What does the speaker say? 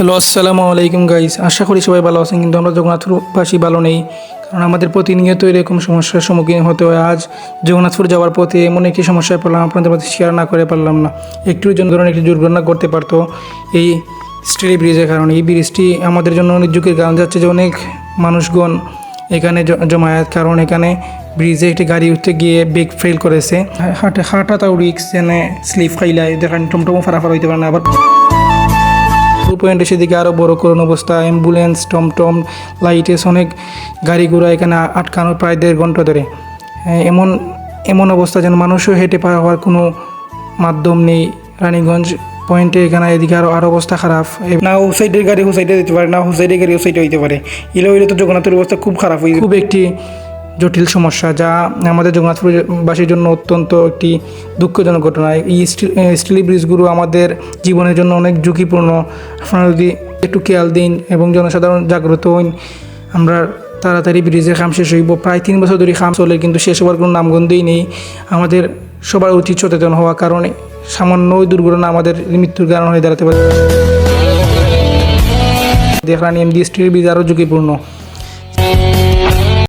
Hello, আসসালামু আলাইকুম guys. আশা করি সবাই ভালো আছেন, কিন্তু আমরা জগন্নাথপুরবাসী ভালো নেই, কারণ আমাদের প্রতিনিয়ত এরকম সমস্যার সম্মুখীন হতে হয়। আজ জগন্নাথপুর যাওয়ার পথে এমন একটি সমস্যায় পড়লাম, আপনাদের মধ্যে শেয়ার না করে পারলাম না। একটুর জন্য ধরুন একটি দুর্ঘটনা করতে পারতো, এই স্টিল ব্রিজের কারণে। এই ব্রিজটি আমাদের জন্য অনেক ঝুঁকির কারণ যাচ্ছে যে অনেক মানুষগণ এখানে জমায়েত, কারণ এখানে ব্রিজে একটি গাড়ি উঠতে গিয়ে ব্রেক ফেল করেছে। হাঁটা তাও রিক্স যেন স্লিপ খাইলায় দেখেন টমটমও ফারাফার হইতে পারে না, আবার টু পয়েন্ট সেদিকে আরও বড় করুন অবস্থা অ্যাম্বুলেন্স টমটম লাইটেস অনেক গাড়ি ঘোড়া এখানে আটকানো প্রায় দেড় ঘণ্টা ধরে। হ্যাঁ, এমন এমন অবস্থা যেন মানুষও হেঁটে পার হওয়ার কোনো মাধ্যম নেই। রানীগঞ্জ পয়েন্টে এখানে এদিকে আরও আরও অবস্থা খারাপ। না ও সাইডের গাড়ি ও সাইডে দিতে পারে না ও সাইডের গাড়ি ও সাইডে হইতে পারে। এলে হইলে তো জগন্নাথের অবস্থা খুব খারাপ হয়ে খুব একটি জটিল সমস্যা, যা আমাদের জগন্নাথপুরবাসীর জন্য অত্যন্ত একটি দুঃখজনক ঘটনা। এই স্টিল ব্রিজগুলো আমাদের জীবনের জন্য অনেক ঝুঁকিপূর্ণ। আপনারা যদি একটু খেয়াল দিন এবং জনসাধারণ জাগ্রত হইন, আমরা তাড়াতাড়ি ব্রিজের খাম শেষ হইব। প্রায় তিন বছর ধরে কাম চলে, কিন্তু শেষ হওয়ার কোনো নামগন্ধই নেই। আমাদের সবার উচিত সচেতন হওয়া, কারণে সামান্য ওই দুর্ঘটনা আমাদের মৃত্যুর কারণ হয়ে দাঁড়াতে পারে। দেখলাম এমডি স্টিল ব্রিজ আরও ঝুঁকিপূর্ণ।